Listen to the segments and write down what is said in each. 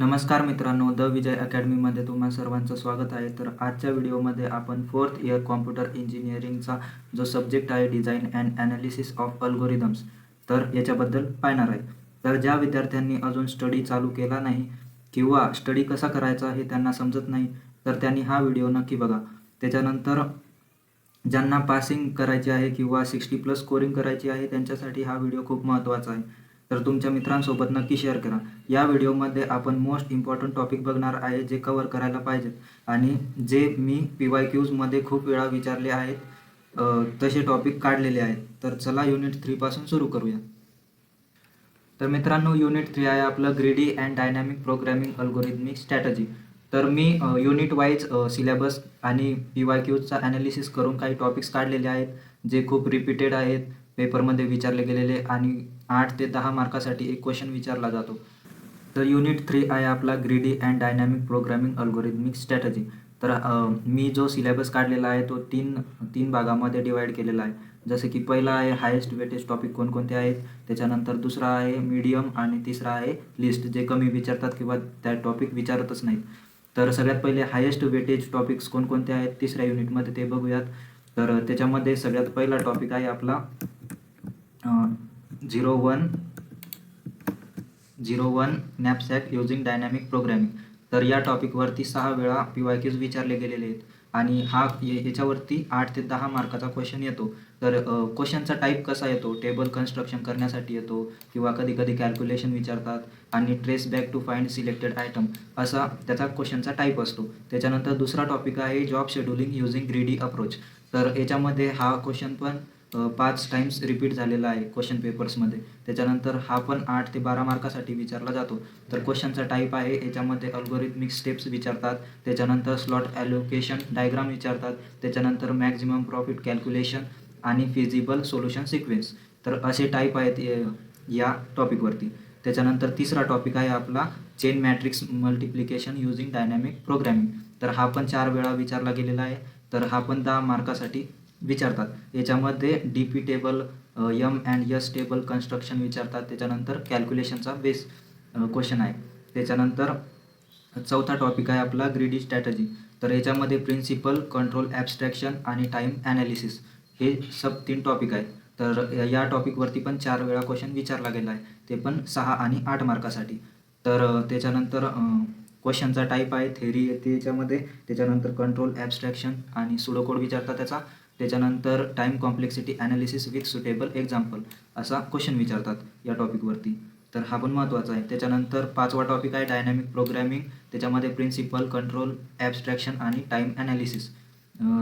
नमस्कार मित्रांनो द विजय अकॅडमीमध्ये तुम्हा सर्वांचं स्वागत आहे. तर आजच्या व्हिडिओमध्ये आपण फोर्थ इयर कॉम्प्युटर इंजिनिअरिंगचा जो सब्जेक्ट आहे design and analysis of algorithms तर याच्याबद्दल पाहणार आहे. तर ज्या विद्यार्थ्यांनी अजून स्टडी चालू केला नाही किंवा स्टडी कसा करायचा हे त्यांना समजत नाही तर त्यांनी हा व्हिडिओ नक्की बघा. त्याच्यानंतर ज्यांना पासिंग करायची आहे किंवा सिक्स्टी प्लस स्कोरिंग करायची आहे त्यांच्यासाठी हा व्हिडिओ खूप महत्त्वाचा आहे. तर तुमच्या मित्रांसोबत नक्की शेअर करा. या व्हिडिओमध्ये आपण मोस्ट इम्पॉर्टंट टॉपिक बघणार आहे जे कवर करायला पाहिजेत. आणि जे मी पी वाय क्यूजमध्ये खूप वेळा विचारले आहेत तसे टॉपिक काढलेले आहेत. तर चला युनिट थ्रीपासून सुरू करूया. तर मित्रांनो युनिट थ्री आहे आपलं greedy and dynamic programming algorithmic strategy तर मी युनिट वाईज सिलेबस आणि पी वाय क्यूजचा ॲनालिसिस करून काही टॉपिक्स काढलेले आहेत जे खूप रिपीटेड आहेत. पेपरमध्ये विचारले गेलेले आणि आठ ते दहा मार्कासाठी एक क्वेश्चन विचारला जातो. तर युनिट थ्री आहे आपला greedy and dynamic programming algorithmic strategy तर मी जो सिलेबस काढलेला आहे तो तीन तीन भागामध्ये डिवाईड केलेला आहे. जसं की पहिला आहे हायेस्ट वेटेज टॉपिक कोणकोणते आहेत? त्याच्यानंतर दुसरा आहे मीडियम आणि तिसरा आहे लिस्ट जे कमी विचारतात किंवा त्या टॉपिक विचारतच नाहीत. तर सगळ्यात पहिले हायेस्ट वेटेज टॉपिक्स कोणकोणते आहेत? तिसऱ्या युनिटमध्ये ते बघूयात. तर त्याच्यामध्ये सगळ्यात पहिला टॉपिक आहे आपला zero one zero one knapsack using dynamic programming. तर या टॉपिकवरती सहा वेळा पी वाय क्यूज विचारले गेलेले आहेत. आणि हा ह्याच्यावरती याच्यावरती आठ ते दहा मार्काचा क्वेश्चन येतो. तर क्वेश्चनचा टाईप कसा येतो? टेबल कन्स्ट्रक्शन करण्यासाठी येतो किंवा कधी कधी कॅल्क्युलेशन विचारतात आणि trace back to find selected item असा त्याचा क्वेश्चनचा टाईप असतो. त्याच्यानंतर दुसरा टॉपिक आहे job scheduling using greedy approach तर याच्यामध्ये हा क्वेश्चन पण पाच टाइम्स रिपीट झालेला आहे क्वेश्चन पेपर्समध्ये त्याच्यानंतर हा पण आठ ते बारा मार्कासाठी विचारला जातो. तर क्वेश्चनचा टाईप आहे याच्यामध्ये अल्गोरिथमिक स्टेप्स विचारतात त्याच्यानंतर स्लॉट ॲलोकेशन डायग्राम विचारतात त्याच्यानंतर मॅक्झिमम प्रॉफिट कॅल्क्युलेशन आणि फिजिबल सोल्युशन सिक्वेन्स तर असे टाईप आहेत या टॉपिकवरती त्याच्यानंतर तिसरा टॉपिक आहे आपला chain matrix multiplication using dynamic programming तर हा पण चार वेळा विचारला गेलेला आहे. तर हा पण दहा मार्कासाठी विचारतात. याच्यामध्ये D P table M and S table construction विचारतात. त्याच्यानंतर कॅल्क्युलेशनचा बेस क्वेश्चन आहे. त्याच्यानंतर चौथा टॉपिक आहे आपला ग्रीडी स्ट्रॅटजी तर याच्यामध्ये प्रिन्सिपल कंट्रोल ॲबस्ट्रॅक्शन आणि टाईम ॲनालिसिस हे सब तीन टॉपिक आहेत तर या- टॉपिकवरती पण चार वेळा क्वेश्चन विचारला गेला आहे. ते पण सहा आणि आठ मार्कासाठी. तर त्याच्यानंतर क्वेश्चनचा टाईप आहे थेरी येते याच्यामध्ये. त्याच्यानंतर कंट्रोल ॲबस्ट्रॅक्शन आणि सुडोकोड विचारतात त्याचा. त्याच्यानंतर time complexity analysis with suitable example असा क्वेश्चन विचारतात या टॉपिकवरती तर हा पण महत्त्वाचा आहे. त्याच्यानंतर पाचवा टॉपिक आहे डायनॅमिक प्रोग्रॅमिंग त्याच्यामध्ये प्रिन्सिपल कंट्रोल ॲबस्ट्रॅक्शन आणि टाईम ॲनालिसिस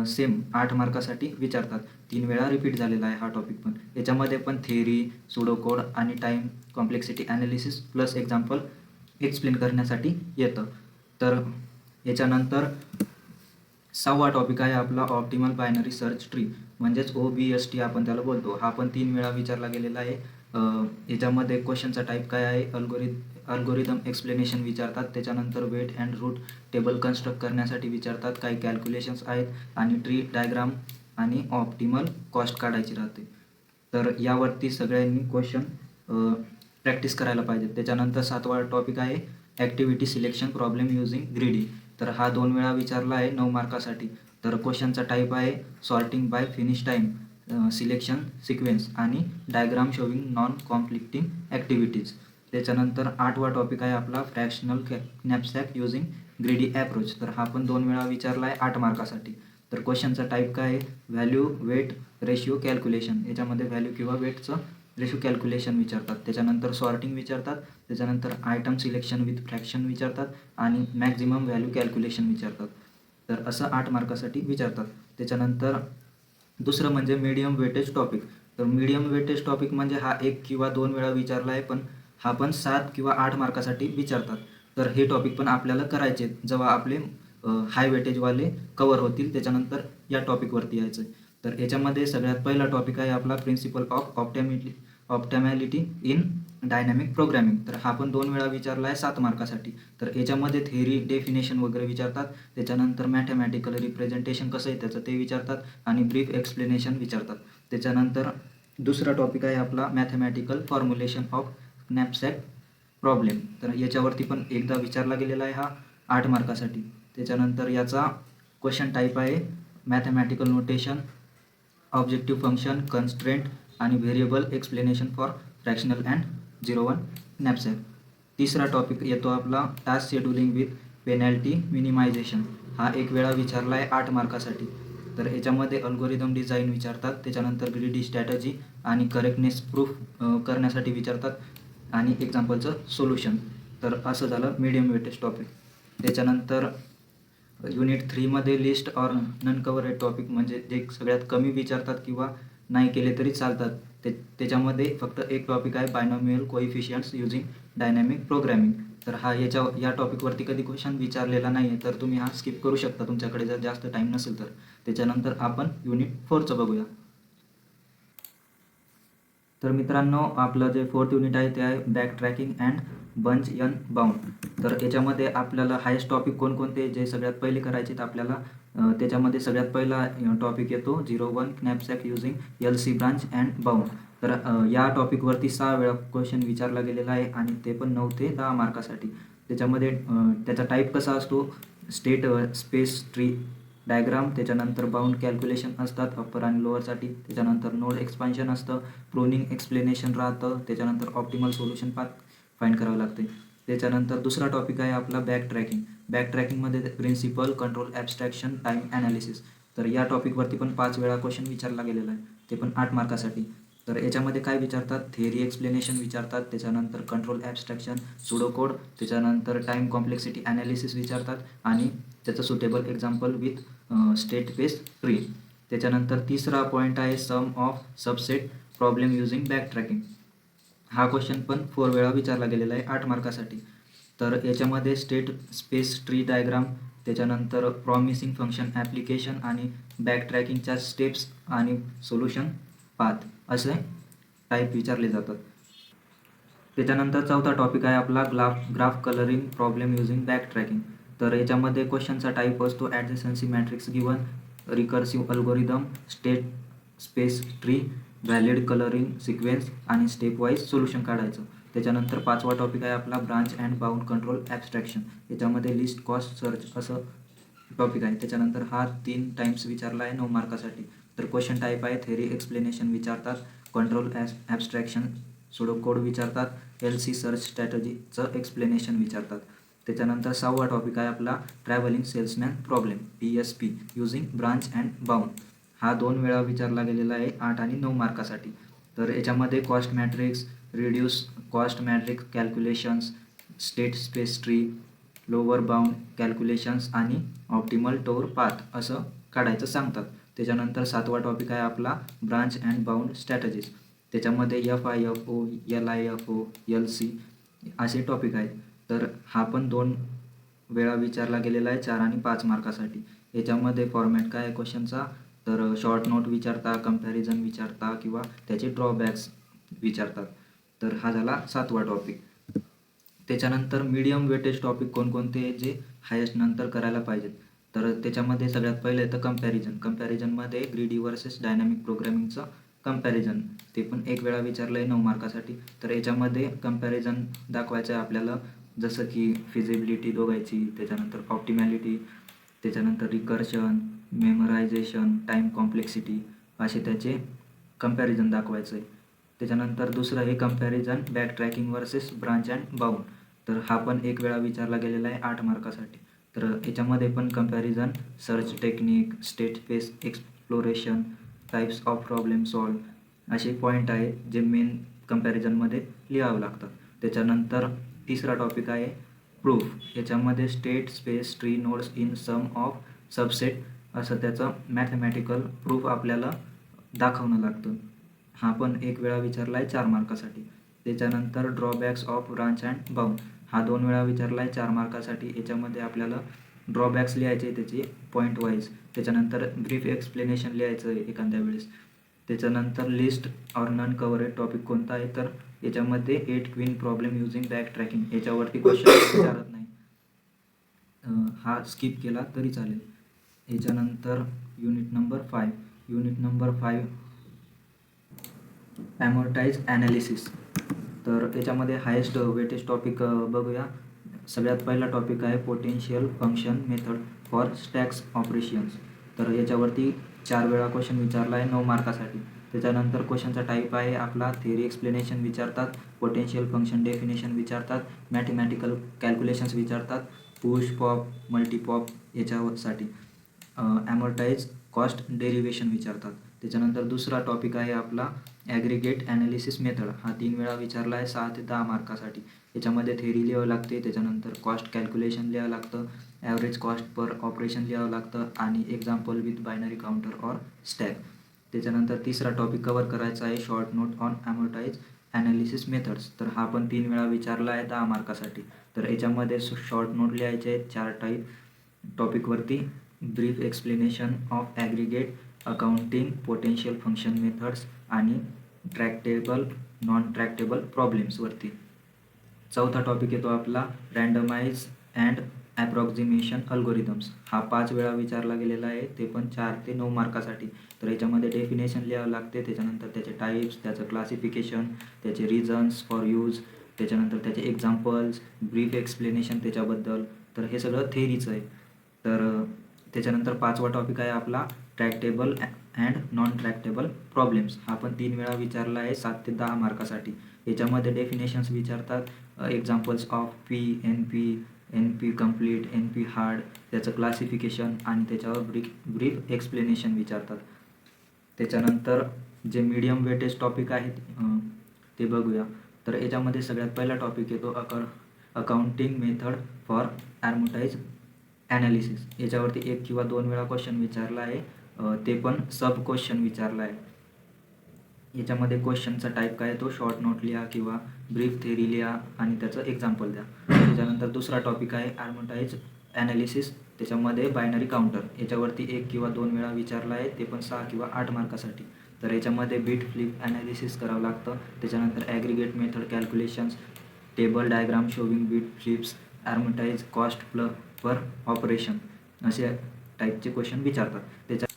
सेम आठ मार्कासाठी विचारतात. तीन वेळा रिपीट झालेला आहे हा टॉपिक पण. याच्यामध्ये पण थेरी सुडोकोड आणि time complexity analysis plus example explain करण्यासाठी येतं. तर याच्यानंतर सहावा टॉपिक आहे आपला ऑप्टिमल बायनरी सर्च ट्री म्हणजेच ओ बी एस टी आपण त्याला बोलतो. हा पण तीन वेळा विचारला गेलेला आहे. याच्यामध्ये क्वेश्चनचा टाईप काय आहे? अल्गोरिथ अल्गोरिदम एक्सप्लेनेशन विचारतात. त्याच्यानंतर weight and root table construct करण्यासाठी विचारतात. काही कॅल्क्युलेशन्स आहेत? आणि ट्री डायग्राम आणि ऑप्टिमल कॉस्ट काढायची राहते. तर यावरती सगळ्यांनी क्वेश्चन प्रॅक्टिस करायला पाहिजे त्याच्यानंतर सातवा टॉपिक आहे activity selection problem using greedy तर हा दोन वेळा विचारला आहे नऊ मार्कासाठी. तर क्वेश्चनचा टाईप आहे sorting by finish time selection sequence आणि diagram showing non conflicting activities त्याच्यानंतर आठवा टॉपिक आहे आपला फ्रॅक्शनल कॅ नॅपसॅक युझिंग ग्रेडी ॲप्रोच तर हा पण दोन वेळा विचारला आहे आठ मार्कासाठी. तर क्वेश्चनचा टाईप काय आहे? व्हॅल्यू वेट रेशिओ कॅल्क्युलेशन याच्यामध्ये व्हॅल्यू किंवा वेटचं रेशो कॅल्क्युलेशन विचारतात. त्याच्यानंतर सॉर्टिंग विचारतात. त्याच्यानंतर आयटम सिलेक्शन विथ फ्रॅक्शन विचारतात आणि मॅक्झिमम व्हॅल्यू कॅल्क्युलेशन विचारतात. तर असं आठ मार्कासाठी विचारतात. त्याच्यानंतर दुसरं म्हणजे मीडियम वेटेज टॉपिक तर मीडियम वेटेज टॉपिक म्हणजे हा एक किंवा दोन वेळा विचारला आहे पण हा पण सात किंवा आठ मार्कासाठी विचारतात. तर हे टॉपिक पण आपल्याला करायचे जेव्हा आपले हाय वेटेजवाले कवर होतील त्याच्यानंतर या टॉपिकवरती यायचं आहे तर याच्यामध्ये सगळ्यात पहिला टॉपिक आहे आपला principle of optimality optimality in dynamic programming तर हा पण दोन वेळा विचारला आहे सात मार्कासाठी. तर याच्यामध्ये थेरी डेफिनेशन वगैरे विचारतात. त्याच्यानंतर मॅथमॅटिकल रिप्रेझेंटेशन कसं आहे त्याचं ते विचारतात आणि ब्रीफ एक्सप्लेनेशन विचारतात. त्याच्यानंतर दुसरा टॉपिक आहे आपला mathematical formulation of knapsack problem तर याच्यावरती पण एकदा विचारला गेलेला आहे हा आठ मार्कासाठी. त्याच्यानंतर याचा क्वेश्चन टाईप आहे mathematical notation objective function constraint आणि variable explanation for fractional and zero one knapsack तिसरा टॉपिक येतो आपला task scheduling with penalty minimization हा एक वेळा विचारला आहे आठ मार्कासाठी. तर याच्यामध्ये अल्गोरिदम डिझाईन विचारतात त्याच्यानंतर ग्रीडी स्ट्रॅटजी आणि करेक्टनेस प्रूफ करण्यासाठी विचारतात आणि एक्झाम्पलचं सोल्युशन तर असं झालं मीडियम वेटेज टॉपिक त्याच्यानंतर unit थ्रीमध्ये least or non covered topic म्हणजे जे सगळ्यात कमी विचारतात किंवा नाही केले तरी चालतात. ते त्याच्यामध्ये फक्त एक टॉपिक आहे binomial coefficients using dynamic programming तर हा याच्या या टॉपिकवरती कधी क्वेश्चन विचारलेला नाही आहे तर तुम्ही हा स्किप करू शकता. तुमच्याकडे जर जास्त टाईम नसेल तर. त्याच्यानंतर आपण युनिट फोरचं बघूया. तर मित्रांनो आपलं जे फोर्थ युनिट आहे ते आहे backtracking and branch and bound. तर याच्यामध्ये आपल्याला हायेस्ट टॉपिक कोणकोणते जे सगळ्यात पहिले करायचे तर आपल्याला त्याच्यामध्ये सगळ्यात पहिला टॉपिक येतो zero one knapsack using L C branch and bound तर या टॉपिकवरती सहा वेळा क्वेश्चन विचारला गेलेला आहे आणि ते पण नऊ ते दहा मार्कासाठी. त्याच्यामध्ये त्याचा टाईप कसा असतो? स्टेट स्पेस ट्री डायग्राम त्याच्यानंतर बाउंड कॅल्क्युलेशन असतात अप्पर आणि लोअरसाठी त्याच्यानंतर नोड एक्सपान्शन असतं प्रोनिंग एक्सप्लेनेशन राहतं त्याच्यानंतर ऑप्टिमल सोल्युशन पाथ फाईंड करावं लागते त्याच्यानंतर दुसरा टॉपिक आहे आपला बॅक ट्रॅकिंग बॅक ट्रॅकिंगमध्ये principle control abstraction time analysis तर या टॉपिकवरती पण पाच वेळा क्वेश्चन विचारला गेलेला आहे. ते पण आठ मार्कासाठी. तर याच्यामध्ये काय विचारतात? थेअरी एक्सप्लेनेशन विचारतात. त्याच्यानंतर कंट्रोल ॲबस्ट्रॅक्शन सुडोकोड त्याच्यानंतर टाईम कॉम्प्लेक्सिटी ॲनालिसिस विचारतात. आणि त्याचं suitable example with state based tree त्याच्यानंतर तिसरा पॉईंट आहे sum of subset problem using backtracking हा क्वेश्चन पण फोर वेळा विचारला गेलेला आहे आठ मार्कासाठी. तर याच्यामध्ये स्टेट स्पेस ट्री डायग्राम त्याच्यानंतर प्रॉमिसिंग फंक्शन ॲप्लिकेशन आणि बॅक ट्रॅकिंगच्या स्टेप्स आणि सोल्युशन पाथ असे टाईप विचारले जातात. त्याच्यानंतर चौथा टॉपिक आहे आपला graph graph coloring problem using backtracking तर याच्यामध्ये क्वेश्चनचा टाईप असतो adjacency matrix given recursive algorithm state space tree valid coloring sequence आणि स्टेप वाईज सोल्युशन काढायचं. त्याच्यानंतर पाचवा टॉपिक आहे आपला branch and bound control abstraction याच्यामध्ये लिस्ट कॉस्ट सर्च असं टॉपिक आहे. त्याच्यानंतर हा तीन टाईम्स विचारला आहे नऊ मार्कासाठी. तर क्वेश्चन टाईप आहे थेरी एक्सप्लेनेशन विचारतात. Control as abstraction pseudo code विचारतात एल सी सर्च स्ट्रॅटजीचं एक्सप्लेनेशन विचारतात. त्याच्यानंतर सहावा टॉपिक आहे आपला travelling salesman problem P S P using branch and bound हा दोन वेळा विचारला गेलेला आहे आठ आणि नऊ मार्कासाठी. तर याच्यामध्ये cost matrix reduce cost matrix calculations state space tree lower bound calculations आणि ऑप्टिमल टोर पाथ असं काढायचं सांगतात. त्याच्यानंतर सातवा टॉपिक आहे आपला ब्रांच अँड बाउंड स्ट्रॅटजीज त्याच्यामध्ये F I F O L I F O L C असे टॉपिक आहेत. तर हा पण दोन वेळा विचारला गेलेला आहे चार आणि पाच मार्कासाठी. याच्यामध्ये फॉर्मॅट काय आहे? क्वेश्चनचा तर शॉर्ट नोट विचारता कंपॅरिझन विचारता किंवा त्याचे ड्रॉबॅक्स विचारतात. तर हा झाला सातवा टॉपिक त्याच्यानंतर मीडियम वेटेज टॉपिक कोणकोणते आहेत जे हायेस्ट नंतर करायला पाहिजेत? तर त्याच्यामध्ये सगळ्यात पहिलं येतं कंपॅरिझन कम्पॅरिझनमध्ये ग्रीडी वर्सेस डायनॅमिक प्रोग्रामिंगचं कंपॅरिझन ते पण एक वेळा विचारलं आहे नऊ मार्कासाठी. तर याच्यामध्ये कंपॅरिझन दाखवायचं आहे आपल्याला. जसं की फिजिबिलिटी दोघायची त्याच्यानंतर ऑप्टिमॅलिटी त्याच्यानंतर रिकर्शन मेमरायझेशन टाईम कॉम्प्लेक्सिटी असे त्याचे कंपॅरिझन दाखवायचं आहे त्याच्यानंतर दुसरं हे comparison backtracking versus branch and bound तर हा पण एक वेळा विचारला गेलेला आहे आठ मार्कासाठी. तर याच्यामध्ये पण comparison search technique state space exploration types of problem solve असे पॉईंट आहे जे मेन कम्पॅरिझनमध्ये लिहावं लागतात त्याच्यानंतर तिसरा टॉपिक आहे प्रूफ याच्यामध्ये state space tree nodes in sum of subset असं त्याचं मॅथमॅटिकल प्रूफ आपल्याला दाखवणं लागतं. हा पण एक वेळा विचारला आहे चार मार्कासाठी. त्याच्यानंतर drawbacks of branch and bound हा दोन वेळा विचारला आहे चार मार्कासाठी. याच्यामध्ये आपल्याला ड्रॉबॅक्स लिहायचे त्याचे पॉईंट वाईज त्याच्यानंतर ब्रीफ एक्सप्लेनेशन लिहायचं आहे एखाद्या वेळेस. त्याच्यानंतर list or none covered topic कोणता आहे तर याच्यामध्ये eight queen problem using backtracking याच्यावरती क्वेश्चन विचारत नाही. हा स्किप केला तरी चालेल. याच्यानंतर unit number five unit number five amortize analysis तर याच्यामध्ये हायेस्ट वेटेज टॉपिक बघूया. सगळ्यात पहिला टॉपिक आहे potential function method for stacks operations तर याच्यावरती चार वेळा क्वेश्चन विचारला आहे नऊ मार्कासाठी. त्याच्यानंतर क्वेश्चनचा टाईप आहे आपला थेरी एक्सप्लेनेशन विचारतात पोटेन्शियल फंक्शन डेफिनेशन विचारतात मॅथमॅटिकल कॅल्क्युलेशन्स विचारतात पुश पॉप मल्टीपॉप याच्यासाठी. ॲमोर्टाईज कॉस्ट डेरिवेशन विचारतात. त्याच्यानंतर दुसरा टॉपिक आहे आपला ॲग्रिगेट ॲनालिसिस मेथड हा तीन वेळा विचारला आहे सहा ते दहा मार्कासाठी. याच्यामध्ये थेरी लिहावं लागते त्याच्यानंतर कॉस्ट कॅल्क्युलेशन लिहावं लागतं ॲव्हरेज कॉस्ट पर ऑपरेशन लिहावं लागतं आणि example with binary counter or stack त्याच्यानंतर तिसरा टॉपिक कवर करायचा आहे short note on amortize analysis methods तर हा पण तीन वेळा विचारला आहे दहा मार्कासाठी. तर याच्यामध्ये शॉर्ट नोट लिहायचे आहेत चार type टॉपिकवरती brief explanation of aggregate accounting potential function methods आणि ट्रॅक्टेबल नॉन ट्रॅक्टेबल प्रॉब्लेम्सवरती चौथा टॉपिक येतो आपला रँडमाइज अँड ॲप्रॉक्झिमेशन अल्गोरिदम्स हा पाच वेळा विचारला गेलेला आहे ते पण चार ते नऊ मार्कासाठी. तर याच्यामध्ये डेफिनेशन लिहावं लागते त्याच्यानंतर त्याचे टाईप्स त्याचं क्लासिफिकेशन त्याचे रिझन्स फॉर यूज त्याच्यानंतर त्याचे एक्झाम्पल्स ब्रीफ एक्सप्लेनेशन त्याच्याबद्दल. तर हे सगळं थेरीचं आहे. तर त्याच्यानंतर पाचवा टॉपिक आहे आपला tractable and non tractable problems हा पण तीन वेळा विचारला आहे सात ते दहा मार्कासाठी. याच्यामध्ये डेफिनेशन्स विचारतात examples of P N P N P complete N P hard त्याचं क्लासिफिकेशन आणि त्याच्यावर ब्रीफ ब्रीफ एक्सप्लेनेशन विचारतात. त्याच्यानंतर जे मीडियम वेटेज टॉपिक आहेत ते बघूया. तर याच्यामध्ये सगळ्यात पहिला टॉपिक येतो occur accounting method for amortize analysis याच्यावरती एक किंवा दोन वेळा क्वेश्चन विचारला आहे ते पण सब क्वेश्चन विचारला आहे. याच्यामध्ये क्वेश्चनचा टाईप काय आहे? तो शॉर्ट नोट लिहा किंवा ब्रीफ थेरी लिहा आणि त्याचं एक्झाम्पल द्या. त्याच्यानंतर दुसरा टॉपिक आहे ॲर्मोटाईज ॲनालिसिस त्याच्यामध्ये बायनरी काउंटर याच्यावरती एक किंवा दोन वेळा विचारला आहे ते पण सहा किंवा आठ मार्कासाठी. तर याच्यामध्ये बीट फ्लिप ॲनालिसिस करावं लागतं. त्याच्यानंतर aggregate method calculations table diagram showing bit flips amortize cost प्ल पर ऑपरेशन असे टाईपचे क्वेश्चन विचारतात. त्याच्या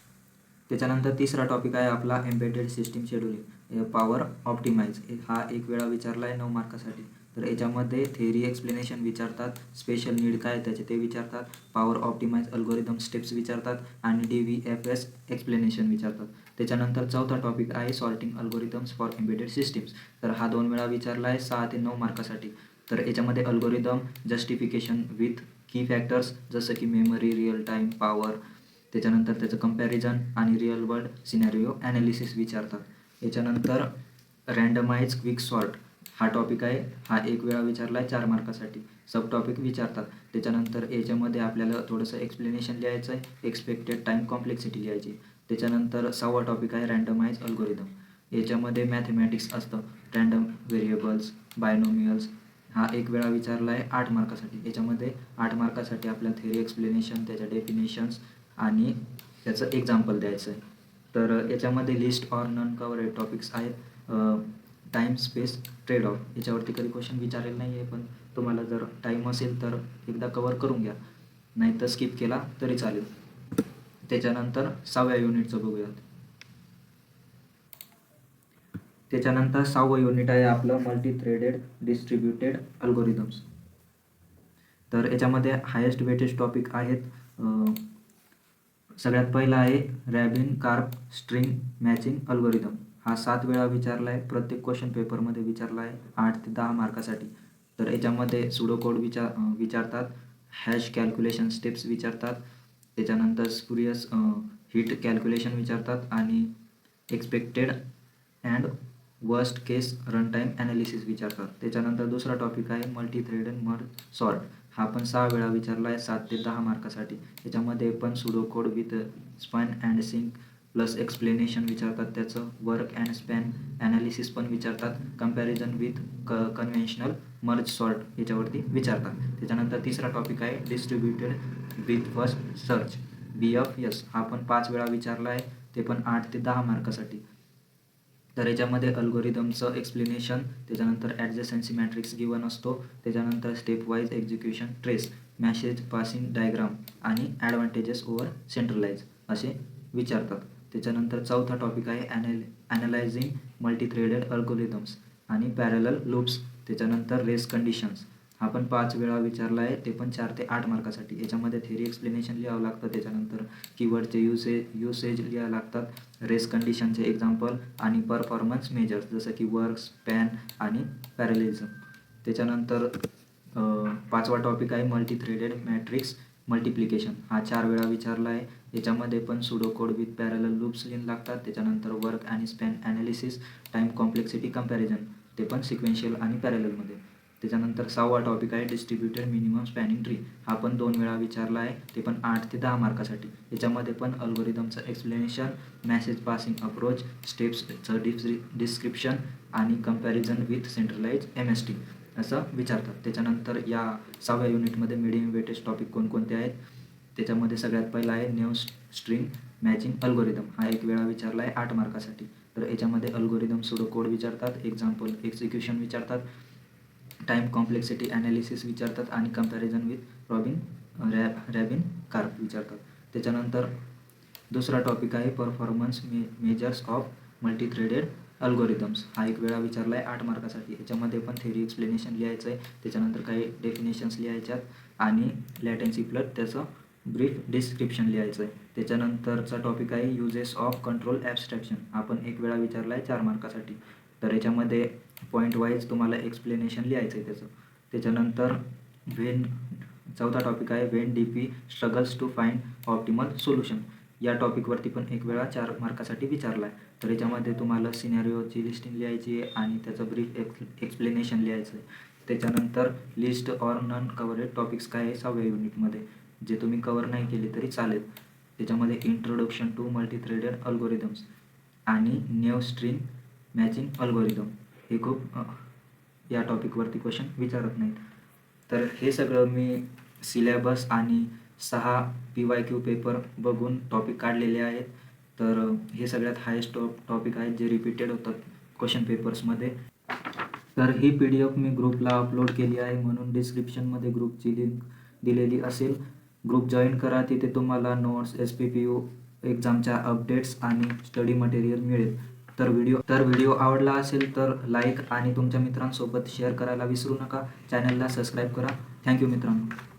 त्याच्यानंतर तिसरा टॉपिक आहे आपला embedded system scheduling power optimize हा एक वेळा विचारला आहे नऊ मार्कासाठी. तर याच्यामध्ये थेरी एक्सप्लेनेशन विचारतात स्पेशल नीड काय त्याचे ते विचारतात पॉवर ऑप्टिमाइज अल्गोरिदम स्टेप्स विचारतात आणि D V F S explanation विचारतात. त्याच्यानंतर चौथा टॉपिक आहे sorting algorithms for embedded systems तर हा दोन वेळा विचारला आहे सहा ते नऊ मार्कासाठी. तर याच्यामध्ये algorithm justification with key factors जसं की मेमरी रिअल टाईम पॉवर त्याच्यानंतर त्याचं कंपॅरिझन आणि रिअल वर्ल्ड सिनॅरिओ ॲनालिसिस विचारतात. याच्यानंतर रँडमाइज क्विक सॉर्ट हा टॉपिक आहे. हा एक वेळा विचारला आहे चार मार्कासाठी. सब टॉपिक विचारतात. त्याच्यानंतर याच्यामध्ये आपल्याला थोडंसं एक्सप्लेनेशन लिहायचं आहे एक्सपेक्टेड टाईम कॉम्प्लेक्सिटी लिहायची. त्याच्यानंतर सहावा टॉपिक आहे रँडमाइज अल्गोरिदम याच्यामध्ये मॅथमॅटिक्स असतं. रँडम व्हेरिएबल्स बायनोमियल्स हा एक वेळा विचारला आहे आठ मार्कासाठी. याच्यामध्ये आठ मार्कासाठी आपल्याला थेरी एक्सप्लेनेशन त्याच्या डेफिनेशन्स आणि त्याचं एक्झाम्पल द्यायचं आहे तर याच्यामध्ये least or non covered topics आहेत. टाईम स्पेस ट्रेड ऑफ याच्यावरती कधी क्वेश्चन विचारेल नाही आहे पण तुम्हाला जर टाईम असेल तर एकदा कवर करून घ्या. नाही तर स्किप केला तरी चालेल. त्याच्यानंतर सहाव्या युनिटचं बघूयात. त्याच्यानंतर सहावं युनिट आहे आपलं मल्टी थ्रेडेड डिस्ट्रीब्युटेड अल्गोरिदम्स तर याच्यामध्ये हायेस्ट वेटेज टॉपिक आहेत. सगळ्यात पहिला आहे Rabin Karp string matching algorithm. हा सात वेळा विचारला आहे प्रत्येक क्वेश्चन पेपरमध्ये विचारला आहे आठ ते दहा मार्कासाठी. तर याच्यामध्ये सुडो कोड विचार विचारतात हॅश कॅल्क्युलेशन स्टेप्स विचारतात त्याच्यानंतर स्पुरियस हिट कॅल्क्युलेशन विचारतात आणि expected and worst case run time analysis विचारतात. त्याच्यानंतर दुसरा टॉपिक आहे multi thread and merge sort हा पण सहा वेळा विचारला आहे सात ते दहा मार्कासाठी. त्याच्यामध्ये पण pseudo code with spawn and sync plus explanation विचारतात त्याचं. वर्क अँड स्पॅन ॲनालिसिस पण विचारतात. कंपॅरिझन विथ क कन्व्हेन्शनल मर्ज सॉर्ट याच्यावरती विचारतात. त्याच्यानंतर तिसरा टॉपिक आहे distributed with first search B F S हा पण पाच वेळा विचारला आहे ते पण आठ ते दहा मार्कासाठी. तर याच्यामध्ये अल्गोरिदमचं एक्सप्लेनेशन त्याच्यानंतर ॲडजस्टन्सी मॅट्रिक्स गिवन असतो त्याच्यानंतर step wise execution trace message passing diagram आणि ॲडव्हान्टेजेस ओव्हर सेंट्रलाइज असे विचारतात. त्याच्यानंतर चौथा टॉपिक आहे ॲनल ॲनालायझिंग मल्टीथ्रेडेड अल्गोरिदम्स आणि पॅरल लूप्स त्याच्यानंतर रेस कंडिशन्स हा पण पाच वेळा विचारला आहे ते पण चार ते आठ मार्कासाठी. याच्यामध्ये थेरी एक्सप्लेनेशन लिहावं लागतं त्याच्यानंतर कीवर्डचे युसेज युसेज लिहावं लागतात. रेस कंडिशनचे एक्झाम्पल आणि परफॉर्मन्स मेजर्स जसं की वर्क स्पॅन आणि पॅरलिझम त्याच्यानंतर पाचवा टॉपिक आहे मल्टी थ्रेडेड मॅट्रिक्स मल्टिप्लिकेशन हा चार वेळा विचारला आहे. याच्यामध्ये पण pseudo code with parallel loops लिहून लागतात. त्याच्यानंतर वर्क आणि span analysis time complexity comparison ते पण सिक्वेन्शियल आणि पॅरेलमध्ये त्याच्यानंतर सहावा टॉपिक आहे डिस्ट्रीब्युटेड मिनिमम स्पॅनिंग ट्री हा पण दोन वेळा विचारला आहे. ते पण आठ ते दहा मार्कासाठी. याच्यामध्ये पण अल्गोरिदमचं एक्सप्लेनेशन मॅसेज पासिंग अप्रोच स्टेप्सचं डिस डिस्क्रिप्शन आणि comparison with centralise M S T असं विचारतात. त्याच्यानंतर या सहाव्या युनिटमध्ये मिडियम वेटेज टॉपिक कोणकोणते आहेत? त्याच्यामध्ये सगळ्यात पहिला आहे न्यू स्ट्रिंग मॅचिंग अल्गोरिदम हा एक वेळा विचारला आहे आठ मार्कासाठी. तर याच्यामध्ये अल्गोरिदम सुडो कोड विचारतात. एक्झाम्पल एक्झिक्युशन विचारतात. टाईम कॉम्प्लेक्सिटी ॲनालिसिस विचारतात आणि comparison with Robin Ra Rabin Karp विचारतात. त्याच्यानंतर दुसरा टॉपिक आहे performance me measures of multi threaded algorithms हा एक वेळा विचारला आहे आठ मार्कासाठी. याच्यामध्ये पण थेरी एक्सप्लेनेशन लिहायचं आहे त्याच्यानंतर काही डेफिनेशन्स लिहायच्यात आणि लॅटेन्सी प्लस त्याचं ब्रीफ डिस्क्रिप्शन लिहायचं आहे त्याच्यानंतरचा टॉपिक आहे युजेस ऑफ कंट्रोल ॲबस्ट्रॅक्शन आपण एक वेळा विचारला आहे चार मार्कासाठी. तर याच्यामध्ये पॉईंट वाईज तुम्हाला एक्सप्लेनेशन लिहायचं आहे त्याचं. त्याच्यानंतर वेन चौथा टॉपिक आहे when D P struggles to find optimal solution या टॉपिकवरती पण एक वेळा चार मार्कासाठी विचारला आहे तर याच्यामध्ये तुम्हाला सिनॅरिओची लिस्टिंग लिहायची आहे आणि त्याचं ब्रीफ एक्स एक्सप्लेनेशन लिहायचं आहे. त्याच्यानंतर list or non covered topics काय आहे सहाव्या युनिटमध्ये जे तुम्ही कवर नाही केले तरी चालेल. त्याच्यामध्ये introduction to multi threaded algorithms आणि न्यू स्ट्रिंग मॅचिंग अल्गोरिदम हे खूप या टॉपिकवरती क्वेश्चन विचारत नाहीत. तर हे सगळं मी सिलेबस आणि सहा पी वाय क्यू पेपर बघून टॉपिक काढलेले आहेत. तर हे सगळ्यात हायेस्ट टॉप टॉपिक आहेत जे रिपीटेड होतात क्वेश्चन पेपर्समध्ये तर ही पी डी एफ मी ग्रुपला अपलोड केली आहे म्हणून डिस्क्रिप्शनमध्ये ग्रुपची लिंक दिलेली असेल. ग्रुप जॉईन करा तिथे तुम्हाला notes S P P U एक्झामच्या updates आणि स्टडी मटेरियल मिळेल. तर व्हिडिओ तर व्हिडिओ आवडला असेल तर लाईक आणि तुमच्या मित्रांसोबत शेअर करायला विसरू नका. चॅनलला सबस्क्राईब करा. थँक्यू मित्रांनो.